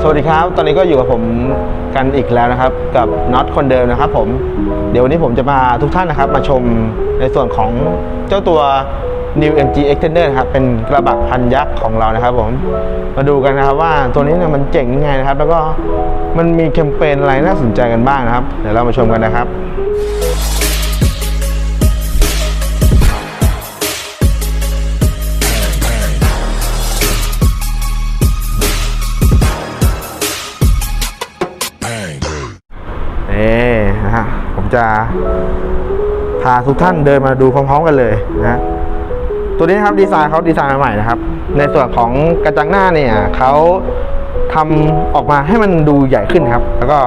สวัสดีครับ ตอนนี้ก็อยู่กับผมกันอีกแล้วนะครับ กับน็อตคนเดิมนะครับ ผม เดี๋ยววันนี้ผมจะพาทุกท่านนะครับ มาชมในส่วนของเจ้าตัว New MG Extender นะครับ เป็นกระบะพันยักษ์ของเรานะครับผม มาดูกันนะครับว่าตัวนี้เนี่ยมันเจ๋งยังไงนะครับ แล้วก็มันมีแคมเปญอะไรน่าสนใจกันบ้างนะครับ เดี๋ยวเรามาชมกันนะครับ นี่นะฮะผมจะพาทุกท่านเดินมาดูพร้อมๆกันเลยนะตัวนี้นะครับดีไซน์เขาดีไซน์ใหม่นะครับ ในส่วนของกระจังหน้าเนี่ยเขาทำออกมาให้มันดูใหญ่ขึ้นครับ แล้วก็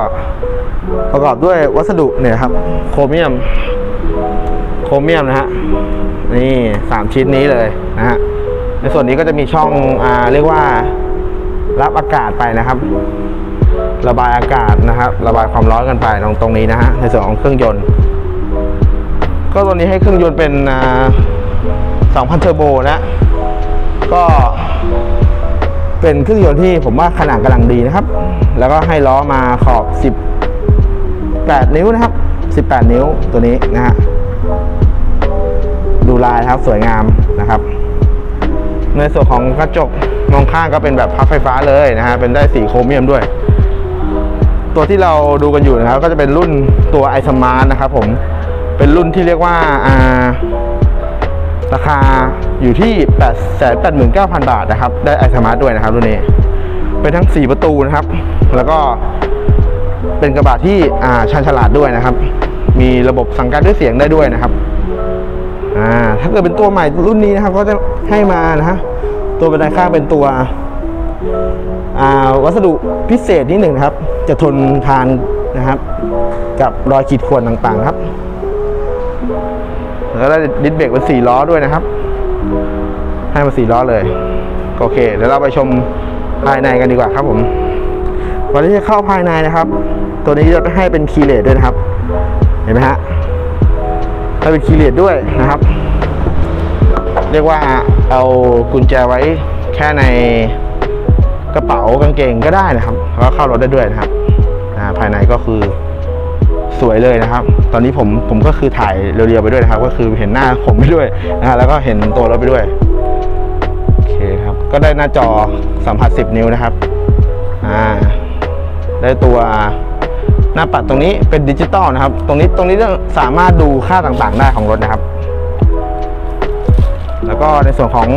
ประกอบด้วยวัสดุเนี่ยครับ โครเมียม โครเมียมนะฮะนี่สามชิ้นนี้เลยนะฮะในส่วนนี้ก็จะมีช่องอ่าเรียกว่ารับอากาศไปนะครับ ระบายอากาศนะครับ ระบายความร้อนกันไปตรงตรงนี้นะฮะในส่วนของเครื่องยนต์ ก็ตัวนี้ให้เครื่องยนต์เป็นอ่า2,000เทอร์โบนะก็เป็นเครื่องยนต์ที่ผมว่าขนาดกำลังดีนะครับ แล้วก็ให้ล้อมาขอบ 18 นิ้วนะครับ 18 นิ้วตัวนี้นะฮะดูลายนะครับสวยงามนะครับ ในส่วนของกระจกมองข้างก็เป็นแบบพับไฟฟ้าเลยนะฮะเป็นได้สีโครเมียมด้วย ตัวที่เราดูกันอยู่นะครับ ก็จะเป็นรุ่นตัวไอสมาร์ทนะครับผมเป็นรุ่นที่เรียกว่าอ่าราคาอยู่ที่ 8 8 9 0 0 0 บาทนะครับ ได้ไอสมาร์ทด้วยนะครับรุ่นนี้ เป็นทั้ง 4 ประตูนะครับ แล้วก็เป็นกระบะที่อ่าชันฉลาดด้วยนะครับ มีระบบสั่งการด้วยเสียงได้ด้วยนะครับอ่าถ้าเกิดเป็นตัวใหม่รุ่นนี้นะครับ ก็จะให้มานะฮะตัวบันไดข้างเป็นตัว วัสดุพิเศษนิดหนึ่งนะครับ จะทนทานนะครับ กับรอยขีดข่วนต่างๆครับ แล้วก็ได้ดิสเบรกเป็นสี่ล้อด้วยนะครับ ให้มาสี่ล้อเลย โอเคเดี๋ยวเราไปชมภายในกันดีกว่าครับผมก่อนที่จะเข้าภายในนะครับ ตัวนี้จะให้เป็นคีย์เลสด้วยนะครับ เห็นไหมฮะให้เป็นคีย์เลสด้วยนะครับ เรียกว่าเอากุญแจไว้แค่ใน กระเป๋ากางเกงก็ได้นะครับแล้วเข้ารถได้ด้วยนะครับภายในก็คือสวยเลยนะครับ ตอนนี้ผมผมก็คือถ่ายเรียวๆไปด้วยนะครับ ก็คือเห็นหน้าผมไปด้วยนะฮะแล้วก็เห็นตัวรถไปด้วยโอเคครับ ก็ได้หน้าจอสัมผัส 10 นิ้วนะครับอ่าได้ตัวหน้าปัดตรงนี้เป็นดิจิตอลนะครับ ตรงนี้ตรงนี้สามารถดูค่าต่างๆได้ของรถนะครับ แล้วก็ในส่วนของ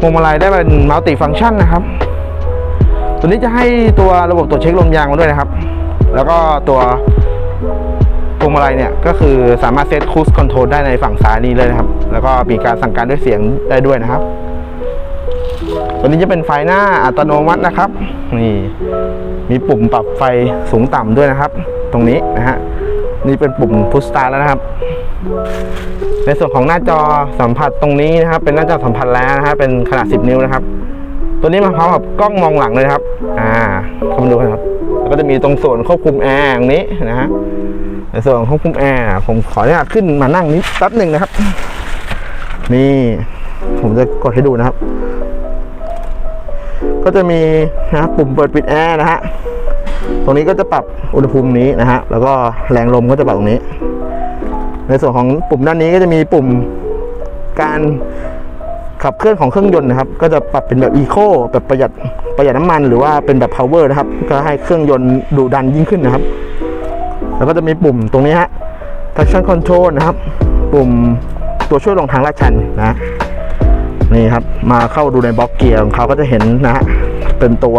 พวงมาลัยได้เป็นมัลติฟัง c t ชันนะครับ ตัวนี้จะให้ตัวระบบตรวจเช็คลมยางมาด้วยนะครับ แล้วก็ตัวพวงมาลัยเนี่ยก็คือสามารถเซตคูสคอนโทรลได้ในฝั่งซ้ายนี้เลยนะครับ แล้วก็มีการสั่งการด้วยเสียงได้ด้วยนะครับ ตัวนี้จะเป็นไฟหน้าอัตโนมัตินะครับ นี่มีปุ่มปรับไฟสูงต่ำด้วยนะครับ ตรงนี้นะฮะนี่เป็นปุ่มพุชสตาร์แล้วนะครับ ในส่วนของหน้าจอสัมผัสตรงนี้นะครับ เป็นหน้าจอสัมผัสแล้วนะครับเป็นขนาด 10 นิ้วนะครับ ตัวนี้มาพร้อมกับกล้องมองหลังเลยครับ อ่าเข้ามาดูกันครับ แล้วก็จะมีตรงส่วนควบคุมแอร์ตรงนี้นะฮะ ในส่วนของควบคุมแอร์ผมขออนุญาตขึ้นมานั่งนิดแป๊บหนึ่งนะครับ นี่ ผมจะกดให้ดูนะครับ ก็จะมีนะปุ่มเปิดปิดแอร์นะฮะ ตรงนี้ก็จะปรับอุณหภูมินี้นะฮะ แล้วก็แรงลมก็จะปรับตรงนี้ ในส่วนของปุ่มด้านนี้ก็จะมีปุ่มการ ขับเคลื่อนของเครื่องยนต์นะครับ ก็จะปรับเป็นแบบอีโคแบบประหยัดประหยัดน้ำมันหรือว่าเป็นแบบ power นะครับ ก็ให้เครื่องยนต์ดูดันยิ่งขึ้นนะครับ แล้วก็จะมีปุ่มตรงนี้ฮะ traction control นะครับ ปุ่มตัวช่วยลงทางลาดชันนะนี่ครับ มาเข้าดูในบล็อกเกียร์ของเขาก็จะเห็นนะฮะเป็นตัว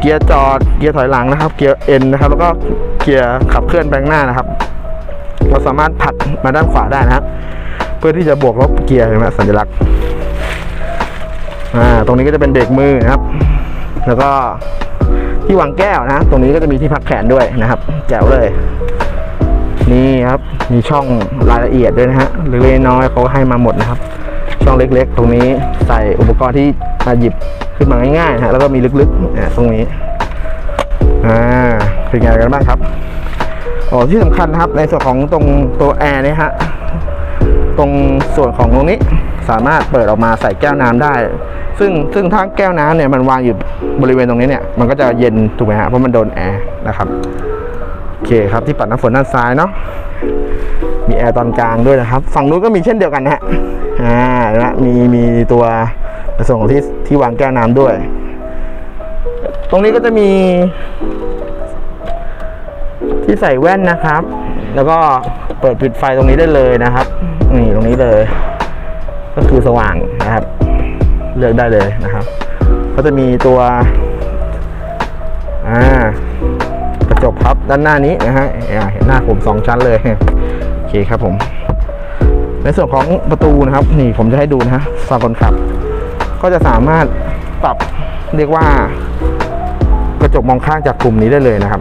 เกียร์จอดเกียร์ถอยหลังนะครับ เกียร์เอ็นนะครับ แล้วก็เกียร์ขับเคลื่อนไปข้างหน้านะครับ เราสามารถผลักมาด้านขวาได้นะครับ พื่อที่จะบวกลบเกียร์เห็นไหมสัญลักษณ์อ่าตรงนี้ก็จะเป็นเบรกมือนะครับ แล้วก็ที่วางแก้วนะ ตรงนี้ก็จะมีที่พักแขนด้วยนะครับ แจ๋วเลย นี่ครับ มีช่องรายละเอียดด้วยนะฮะหรือเล็กน้อยเขาก็ให้มาหมดนะครับ ช่องเล็กๆ ตรงนี้ใส่อุปกรณ์ที่มาหยิบขึ้นมาง่ายๆฮะแล้วก็มีลึกๆอ่าตรงนี้อ่าเป็นไงกันบ้างครับโอ้ที่สำคัญนะครับในส่วนของตรงตัวแอร์เนี่ยฮะ ตรงส่วนของตรงนี้สามารถเปิดออกมาใส่แก้วน้ำได้ ซึ่งซึ่งถ้าแก้วน้ำเนี่ยมันวางอยู่บริเวณตรงนี้เนี่ยมันก็จะเย็นถูกไหมฮะเพราะมันโดนแอร์นะครับโอเคครับที่ปัดน้ำฝนด้านซ้ายเนาะมีแอร์ตอนกลางด้วยนะครับ ฝั่งนู้นก็มีเช่นเดียวกันนะฮะอ่านะมีมีตัวส่วนของที่ที่วางแก้วน้ำด้วย ตรงนี้ก็จะมี ที่ใส่แว่นนะครับ แล้วก็เปิดปิดไฟตรงนี้ได้เลยนะครับ นี่ตรงนี้เลย ก็คือสว่างนะครับ เลือกได้เลยนะครับ ก็จะมีตัวอ่ากระจกพับด้านหน้านี้นะฮะเห็นหน้าผมสองชั้นเลยโอเคครับผม ในส่วนของประตูนะครับ นี่ผมจะให้ดูนะฮะฝั่งคนขับ ก็จะสามารถปรับเรียกว่ากระจกมองข้างจากกลุ่มนี้ได้เลยนะครับ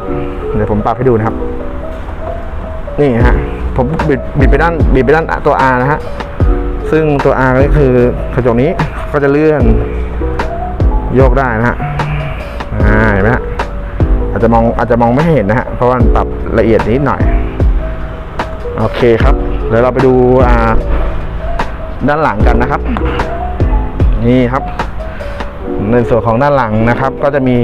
เดี๋ยวผมปรับให้ดูนะครับ นี่ฮะ ผมบิดบิดไปด้านบิดไปด้านตัว R นะฮะ ซึ่งตัว R ก็คือกระจกนี้ก็จะเลื่อนโยกได้นะฮะเห็นไหมฮะอาจจะมองอาจจะมองไม่เห็นนะฮะเพราะว่ามันปรับละเอียดนิดหน่อย โอเคครับเดี๋ยวเราไปดูด้านหลังกันนะครับ นี่ครับ ในส่วนของด้านหลังนะครับ ก็จะมี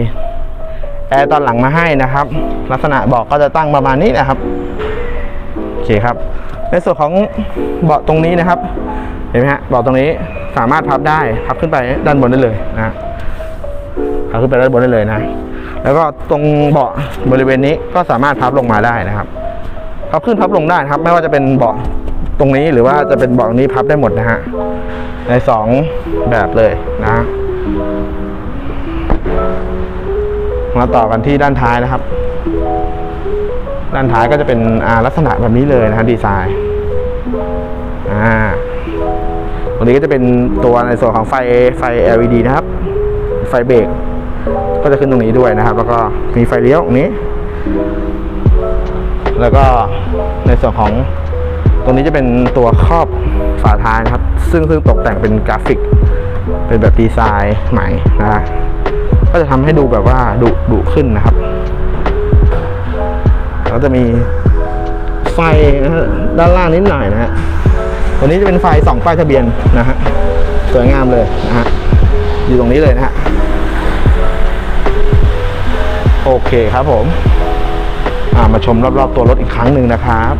แอร์ตอนหลังมาให้นะครับ ลักษณะเบาะก็จะตั้งประมาณนี้นะครับ เคครับ ในส่วนของเบาะตรงนี้นะครับ เห็นไหมฮะเบาะตรงนี้สามารถพับได้พับขึ้นไปด้านบนได้เลยนะพับขึ้นไปด้านบนได้เลยนะ แล้วก็ตรงเบาะบริเวณนี้ก็สามารถพับลงมาได้นะครับพับขึ้นพับลงได้ครับ ไม่ว่าจะเป็นเบาะตรงนี้หรือว่าจะเป็นเบาะนี้พับได้หมดนะฮะในสองแบบเลยนะมาต่อกันที่ด้านท้ายนะครับ ด้านท้ายก็จะเป็นลักษณะแบบนี้เลยนะฮะดีไซน์อ่าตรงนี้ก็จะเป็นตัวในส่วนของไฟไฟ LED นะครับ ไฟเบรกก็จะขึ้นตรงนี้ด้วยนะครับ แล้วก็มีไฟเลี้ยวตรงนี้ แล้วก็ในส่วนของตรงนี้จะเป็นตัวครอบฝาท้ายนะครับ ซึ่งซึ่งตกแต่งเป็นกราฟิก เป็นแบบดีไซน์ใหม่นะฮะก็จะทำให้ดูแบบว่าดุดุขึ้นนะครับ แล้วจะมีไฟนะฮะด้านล่างนิดหน่อยนะฮะตัวนี้จะเป็นไฟสองป้ายทะเบียนนะฮะสวยงามเลยนะฮะอยู่ตรงนี้เลยนะฮะโอเคครับผมมาชมรอบๆตัวรถอีกครั้งหนึ่งนะครับ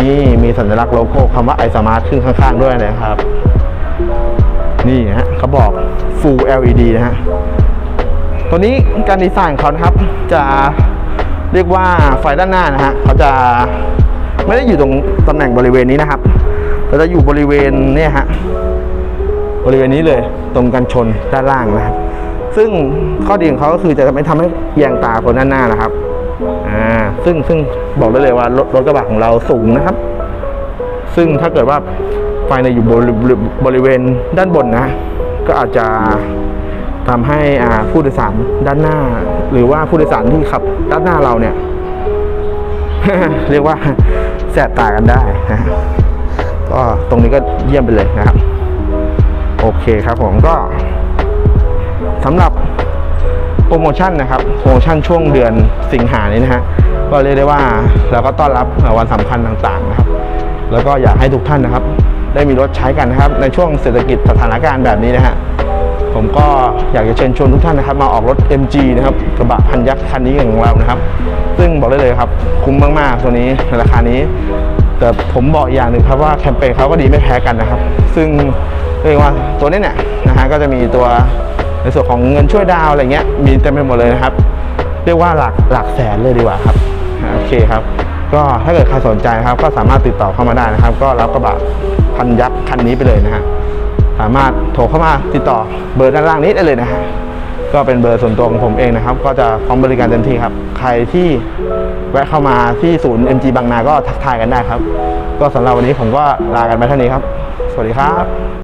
นี่มีสัญลักษณ์โลโก้คำว่าไอสมาร์ทขึ้นข้างๆด้วยนะครับ นี่ฮะเขาบอก Full LED นะฮะตัวนี้การดีไซน์ของเขาครับจะ เรียกว่าไฟด้านหน้านะฮะเขาจะไม่ได้อยู่ตรงตำแหน่งบริเวณนี้นะครับแต่จะอยู่บริเวณเนี่ยฮะบริเวณนี้เลยตรงกันชนด้านล่างนะครับ ซึ่งข้อดีของเขาก็คือจะไม่ทำให้แยงตาคนด้านหน้านะครับอ่าซึ่งซึ่งบอกได้เลยว่ารถรถกระบะของเราสูงนะครับ ซึ่งถ้าเกิดว่าไฟในอยู่บริบริบริเวณด้านบนนะ ก็อาจจะทำให้อ่าผู้โดยสารด้านหน้า หรือว่าผู้โดยสารที่ขับด้านหน้าเราเนี่ย เรียกว่าแสบตากันได้นะก็ตรงนี้ก็เยี่ยมไปเลยนะครับ โอเคครับผมก็สำหรับโปรโมชั่นนะครับโปรโมชั่นช่วงเดือนสิงหานี้นะฮะก็เรียกได้ว่าเราก็ต้อนรับวันสำคัญต่างๆนะครับ แล้วก็อยากให้ทุกท่านนะครับ ได้มีรถใช้กันนะครับ ในช่วงเศรษฐกิจสถานการณ์แบบนี้นะฮะ ผมก็อยากจะเชิญชวนทุกท่านนะครับ มาออกรถ MG นะครับกระบะพันยักษ์คันนี้ของเรานะครับ ซึ่งบอกได้เลยครับ คุ้มมากๆตัวนี้ในราคานี้ แต่ผมบอกอย่างหนึ่งครับว่าแคมเปญเขาก็ดีไม่แพ้กันนะครับ ซึ่งเรียกว่าตัวนี้เนี่ยนะฮะก็จะมีตัวในส่วนของเงินช่วยดาวอะไรเงี้ยมีเต็มไปหมดเลยนะครับ เรียกว่าหลักหลักแสนเลยดีกว่าครับโอเคครับ ก็ถ้าเกิดใครสนใจครับ ก็สามารถติดต่อเข้ามาได้นะครับ ก็รับกระบะพันยักษ์คันนี้ไปเลยนะฮะ สามารถโทรเข้ามาติดต่อเบอร์ด้านล่างนี้ได้เลยนะฮะก็เป็นเบอร์ส่วนตัวของผมเองนะครับ ก็จะพร้อมบริการเต็มที่ครับ ใครที่แวะเข้ามาที่ศูนย์ MG บางนาก็ทักทายกันได้ครับ ก็สำหรับวันนี้ผมก็ลากันไปเท่านี้ครับ สวัสดีครับ